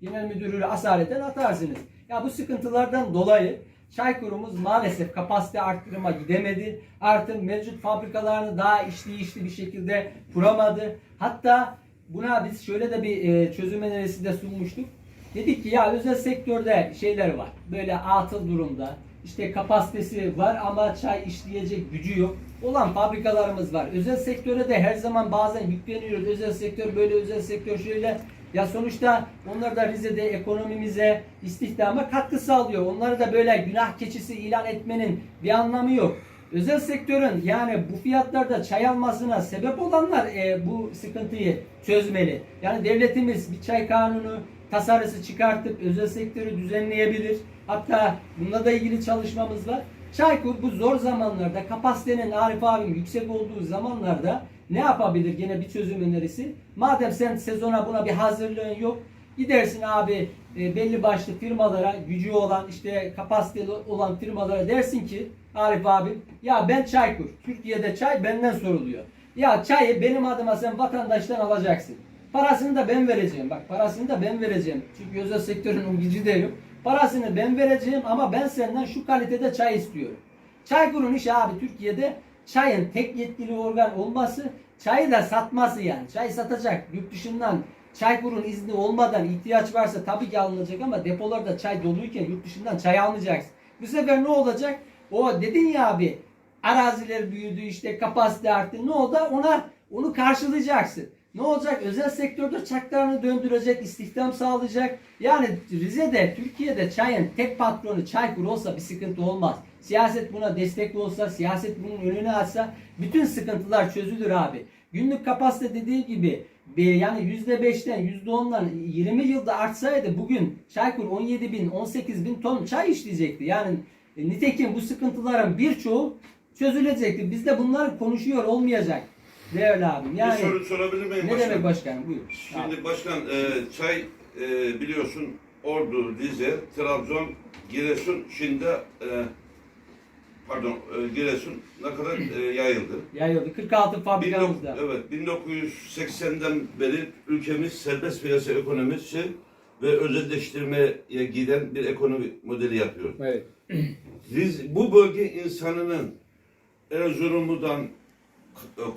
genel müdürlüğü asaleten atarsınız. Ya bu sıkıntılardan dolayı Çaykurumuz maalesef kapasite arttırıma gidemedi. Artık mevcut fabrikalarını daha işleyişli bir şekilde kuramadı. Hatta buna biz şöyle de bir e, çözüm önerisi de sunmuştuk. Dedik ki ya özel sektörde şeyler var. Böyle atıl durumda. İşte kapasitesi var ama çay işleyecek gücü yok. Olan fabrikalarımız var. Özel sektöre de her zaman bazen yükleniyoruz. Özel sektör böyle, özel sektör şöyle. Ya sonuçta onlar da Rize'de ekonomimize, istihdama katkı sağlıyor. Onları da böyle günah keçisi ilan etmenin bir anlamı yok. Özel sektörün yani bu fiyatlarda çay almasına sebep olanlar e, bu sıkıntıyı çözmeli. Yani devletimiz bir çay kanunu tasarısı çıkartıp özel sektörü düzenleyebilir. Hatta bununla da ilgili çalışmamız var. Çaykur bu zor zamanlarda kapasitenin Arif abim yüksek olduğu zamanlarda ne yapabilir? Gene bir çözüm önerisi. Madem sen sezona buna bir hazırlığın yok. Gidersin abi e, belli başlı firmalara gücü olan işte kapasiteli olan firmalara dersin ki Arif abim ya ben Çaykur. Türkiye'de çay benden soruluyor. Ya çayı benim adıma sen vatandaştan alacaksın. Parasını da ben vereceğim. Bak parasını da ben vereceğim. Çünkü özel sektörün gücü de yok. Parasını ben vereceğim ama ben senden şu kalitede çay istiyorum. Çaykur'un işi abi Türkiye'de çayın tek yetkili organ olması, çayı da satması yani. Çay satacak yurt dışından Çaykur'un izni olmadan ihtiyaç varsa tabii ki alınacak ama depolarda çay doluyken yurt dışından çay almayacaksın. Bu sefer ne olacak? O dedin ya abi araziler büyüdü işte kapasite arttı. Ne oldu? Ona onu karşılayacaksın. Ne olacak? Özel sektörde çaklarını döndürecek, istihdam sağlayacak. Yani Rize'de, Türkiye'de çayın tek patronu Çaykur olsa bir sıkıntı olmaz. Siyaset buna destek olsa, siyaset bunun önünü açsa bütün sıkıntılar çözülür abi. Günlük kapasite dediğim gibi yani %5'ten %10'dan 20 yılda artsaydı bugün Çaykur 17 bin 18 bin ton çay işleyecekti. Yani e, nitekim bu sıkıntıların birçoğu çözülecekti. Biz de bunları konuşuyor olmayacak. Değerli abim. Yani bir soru sorabilir miyim ne demek başkanım? Buyur. Abi. Şimdi başkan e, çay e, biliyorsun Ordu, Rize, Trabzon, Giresun, şimdi e, pardon e, Giresun ne kadar e, yayıldı. Yayıldı. 46 19 fabrikamızda. evet 1980'den beri ülkemiz serbest piyasa ekonomisi ve özelleştirmeye giden bir ekonomi modeli yapıyor. Evet. Biz bu bölge insanının Erzurumlu'dan,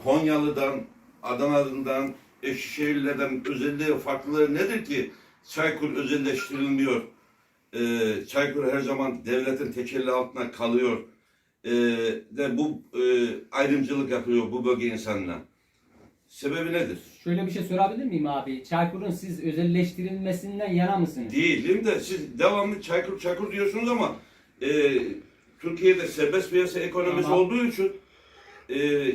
Konyalı'dan, Adana'dan, Eşşehirler'den özelliği farklılığı nedir ki Çaykur özelleştirilmiyor? Ee, Çaykur her zaman devletin tekelli altına kalıyor. Ee, de bu e, ayrımcılık yapıyor bu bölge insanına. Sebebi nedir? Şöyle bir şey sorabilir miyim abi? Çaykur'un siz özelleştirilmesinden yana mısınız? Değilim de siz devamlı Çaykur Çaykur diyorsunuz ama e, Türkiye'de serbest piyasa ekonomisi Tamam. olduğu için e,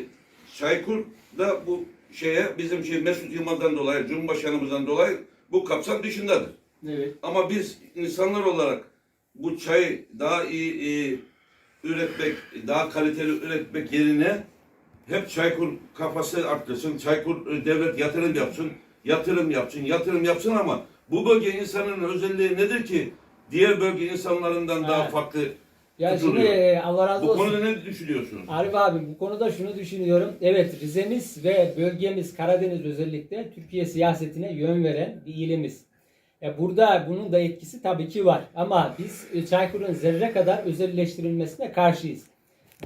Çaykur da bu şeye bizim şey Mesut Yılmaz'dan dolayı, Cumhurbaşkanımızdan dolayı bu kapsam dışındadır. Evet. Ama biz insanlar olarak bu çayı daha iyi, iyi üretmek, daha kaliteli üretmek yerine hep Çaykur kafası arttırsın, Çaykur e, devlet yatırım yapsın, yatırım yapsın, yatırım yapsın ama bu bölge insanının özelliği nedir ki diğer bölge insanlarından daha Evet. farklı Ya şimdi tutuluyor? e, Allah razı Bu olsun. konuda ne düşünüyorsunuz? Arif abi bu konuda şunu düşünüyorum. Evet Rize'miz ve bölgemiz Karadeniz özellikle Türkiye siyasetine yön veren bir ilimiz. E, burada bunun da etkisi tabii ki var. Ama biz e, Çaykur'un zerre kadar özelleştirilmesine karşıyız.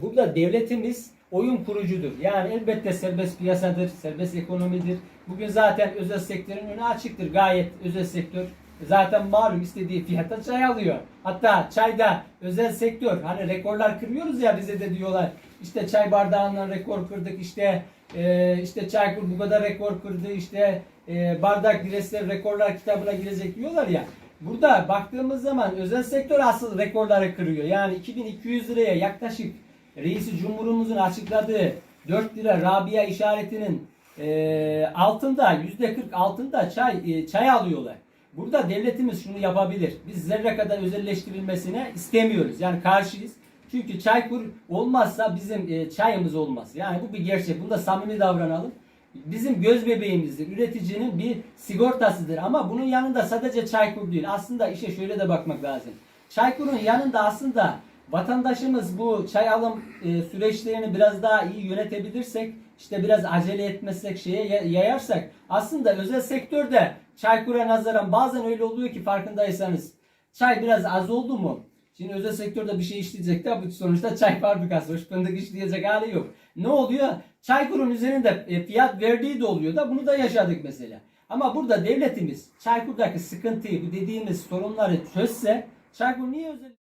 Burada devletimiz oyun kurucudur. Yani elbette serbest piyasadır, serbest ekonomidir. Bugün zaten özel sektörün önü açıktır. Gayet özel sektör zaten malum istediği fiyata çay alıyor. Hatta çayda özel sektör hani rekorlar kırıyoruz ya bize de diyorlar. İşte çay bardağından rekor kırdık işte e, işte Çaykur bu kadar rekor kırdı işte e, bardak diresler rekorlar kitabına girecek diyorlar ya. Burada baktığımız zaman özel sektör asıl rekorları kırıyor. Yani 2200 liraya yaklaşık Reisi Cumhurumuzun açıkladığı 4 lira Rabia işaretinin e, altında yüzde 40 altında çay e, çay alıyorlar. Burada devletimiz şunu yapabilir. Biz zerre kadar özelleştirilmesine istemiyoruz. Yani karşıyız. Çünkü Çaykur olmazsa bizim e, çayımız olmaz. Yani bu bir gerçek. Bunda samimi davranalım. Bizim göz bebeğimizdir. Üreticinin bir sigortasıdır. Ama bunun yanında sadece Çaykur değil. Aslında işe şöyle de bakmak lazım. Çaykur'un yanında aslında vatandaşımız bu çay alım e, süreçlerini biraz daha iyi yönetebilirsek, işte biraz acele etmezsek, şeye ya- yayarsak aslında özel sektörde Çaykur'a nazaran bazen öyle oluyor ki farkındaysanız çay biraz az oldu mu? Şimdi özel sektörde bir şey işleyecek de bu sonuçta çay fabrikası. Hoş fındık işleyecek hali yok. Ne oluyor? Çaykur'un üzerinde e, fiyat verdiği de oluyor da bunu da yaşadık mesela. Ama burada devletimiz Çaykur'daki sıkıntıyı bu dediğimiz sorunları çözse Çaykur niye özel